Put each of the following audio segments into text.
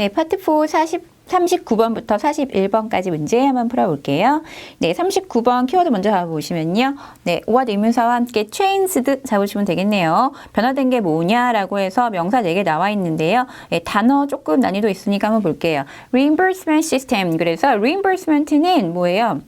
네, 파트 4 40 39번부터 41번까지 문제 한번 풀어볼게요. 네, 39번 키워드 먼저 잡아보시면요. 네, what 의문사와 함께 changed 잡으시면 되겠네요. 변화된 게 뭐냐라고 해서 명사 4개 나와 있는데요. 네, 단어 조금 난이도 있으니까 한번 볼게요. reimbursement system. 그래서 reimbursement는 뭐예요?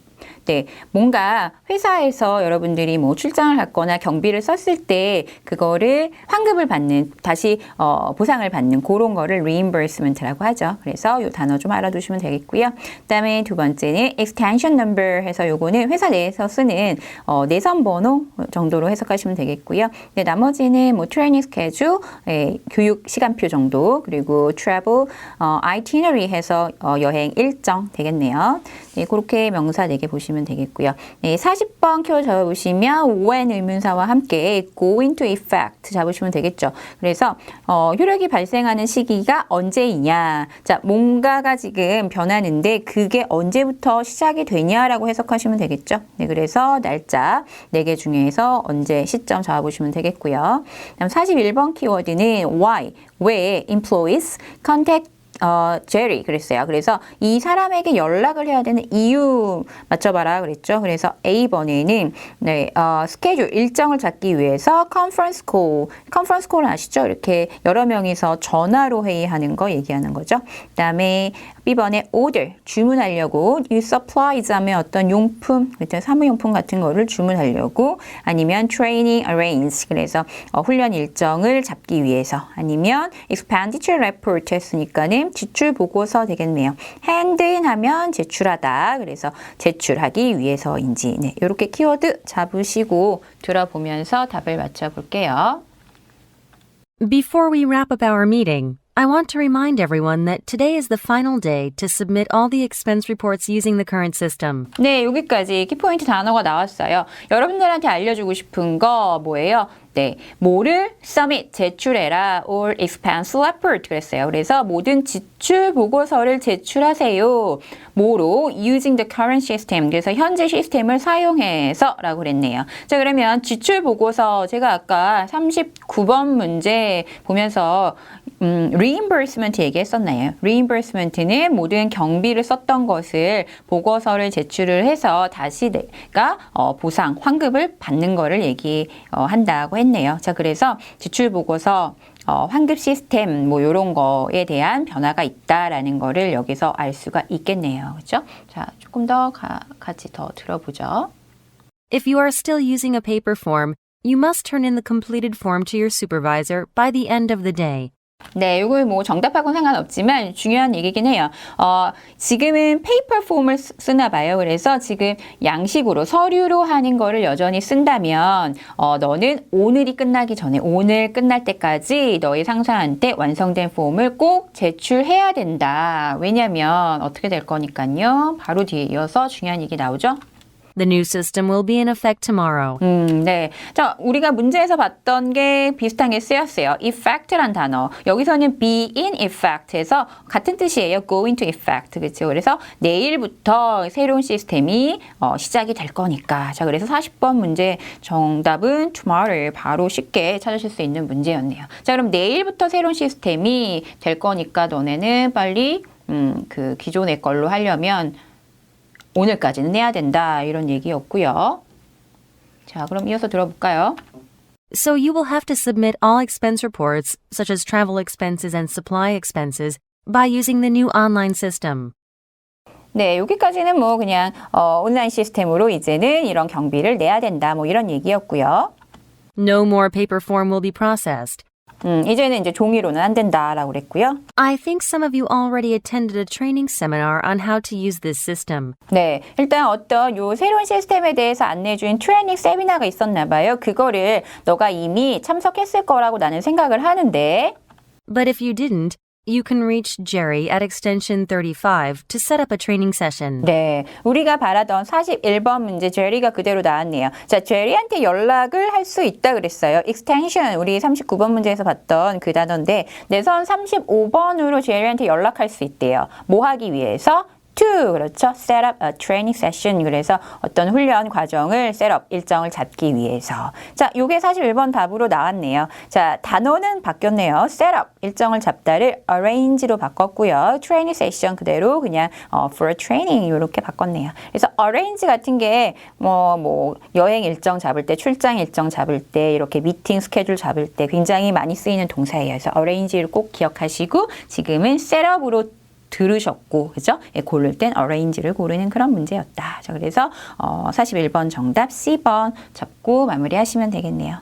네, 뭔가 회사에서 여러분들이 뭐 출장을 갔거나 경비를 썼을 때 그거를 환급을 받는 다시 어, 보상을 받는 그런 거를 reimbursement라고 하죠. 그래서 이 단어 좀 알아두시면 되겠고요. 그다음에 두 번째는 extension number 해서 요거는 회사 내에서 쓰는 어, 내선 번호 정도로 해석하시면 되겠고요. 네, 나머지는 뭐 training schedule, 예, 교육 시간표 정도 그리고 travel, 어, itinerary 해서 어, 여행 일정 되겠네요. 네, 그렇게 명사 4개 보시면 되겠고요. 네, 40번 키워 잡아보시면 when 의문사와 함께 go into effect 잡으시면 되겠죠. 그래서 어, 효력이 발생하는 시기가 언제이냐. 자, 뭔가가 지금 변하는데 그게 언제부터 시작이 되냐라고 해석하시면 되겠죠. 네, 그래서 날짜 4개 중에서 언제 시점 잡아보시면 되겠고요. 다음 41번 키워드는 why, 왜 employees contact 어, 제리 그랬어요. 그래서 이 사람에게 연락을 해야 되는 이유 맞춰봐라 그랬죠. 그래서 A번에는 네, 어, 스케줄 일정을 잡기 위해서 컨퍼런스 콜, 컨퍼런스 콜 아시죠? 이렇게 여러 명이서 전화로 회의하는 거 얘기하는 거죠. 그다음에 B번에 order 주문하려고 이 supplies 하면 어떤 용품, 그때 사무용품 같은 거를 주문하려고 아니면 training arrange 그래서 어, 훈련 일정을 잡기 위해서 아니면 expenditure report 했으니까는 지출 보고서 되겠네요. in 하면 제출하다 그래서 제출하기 위해서인지 네, 이렇게 키워드 잡으시고 들어보면서 답을 맞춰볼게요. Before we wrap up our meeting, I want to remind everyone that today is the final day to submit all the expense reports using the current system. 네, 여기까지 키포인트 단어가 나왔어요. 여러분들한테 알려주고 싶은 거 뭐예요? 네, 뭐를 submit 제출해라 or expense report 그랬어요. 그래서 모든 지출 보고서를 제출하세요. 뭐로 using the current system. 그래서 현재 시스템을 사용해서라고 그랬네요. 자, 그러면 지출 보고서 제가 아까 39번 문제 보면서 음, reimbursement 얘기했었나요? reimbursement는 모든 경비를 썼던 것을 보고서를 제출을 해서 다시 내가 어, 보상, 환급을 받는 거를 얘기한다고 했 네요. 자, 그래서 지출 보고서 어, 환급 시스템 뭐 이런 거에 대한 변화가 있다라는 거를 여기서 알 수가 있겠네요. 그렇죠? 자, 조금 더 가, 같이 더 들어보죠. If you are still using a paper form, you must turn in the completed form to your supervisor by the end of the day. 네, 이거 뭐 정답하고는 상관없지만 중요한 얘기긴 해요. 어, 지금은 페이퍼 폼을 쓰- 쓰나 봐요. 그래서 지금 양식으로 서류로 하는 거를 여전히 쓴다면 어, 너는 오늘이 끝나기 전에 오늘 끝날 때까지 너희 상사한테 완성된 폼을 꼭 제출해야 된다. 왜냐면 어떻게 될 거니까요. 바로 뒤에 이어서 중요한 얘기 나오죠. The new system will be in effect tomorrow. 음, 네. 자, 우리가 문제에서 봤던 게 비슷한 게 쓰였어요. effect란 단어. 여기서는 be in effect에서 같은 뜻이에요. go into effect. 그렇죠. 그래서 내일부터 새로운 시스템이 어, 시작이 될 거니까. 자, 그래서 40번 문제 정답은 tomorrow를 바로 쉽게 찾으실 수 있는 문제였네요. 자, 그럼 내일부터 새로운 시스템이 될 거니까 너네는 빨리 음, 그 기존의 걸로 하려면 오늘까지는 해야 된다. 이런 얘기였고요. 자, 그럼 이어서 들어볼까요? So you will have to submit all expense reports, such as travel expenses and supply expenses, by using the new online system. 네, 여기까지는 뭐 그냥 어, 온라인 시스템으로 이제는 이런 경비를 내야 된다. 뭐 이런 얘기였고요. No more paper form will be processed. 음, 이제는 이제 종이로는 안 된다라고 그랬고요. I think some of you already attended a training seminar on how to use this system. 네, 일단 어떤 요 새로운 시스템에 대해서 안내해 준 트레이닝 세미나가 있었나 봐요. 그거를 너가 이미 참석했을 거라고 나는 생각을 하는데 But if you didn't, you can reach Jerry at extension 35 to set up a training session. 네, 우리가 바라던 41번 문제 제리가 그대로 나왔네요. 자, 제리한테 연락을 할 수 있다 그랬어요. extension 우리 39번 문제에서 봤던 그 단어인데 내선 35번으로 제리한테 연락할 수 있대요. 뭐 하기 위해서? To 그렇죠. set up a training session 그래서 어떤 훈련 과정을 set up 일정을 잡기 위해서 자, 요게 41번 답으로 나왔네요. 자, 단어는 바뀌었네요. set up 일정을 잡다를 arrange로 바꿨고요. training session 그대로 그냥 어, for training 이렇게 바꿨네요. 그래서 arrange 같은 게뭐뭐 여행 일정 잡을 때, 출장 일정 잡을 때, 이렇게 미팅 스케줄 잡을 때 굉장히 많이 쓰이는 동사예요. 그래서 arrange를 꼭 기억하시고 지금은 set up으로 들으셨고, 그죠? 예, 고를 땐 arrange를 고르는 그런 문제였다. 자, 그래서 어, 41번 정답 C번 잡고 마무리하시면 되겠네요.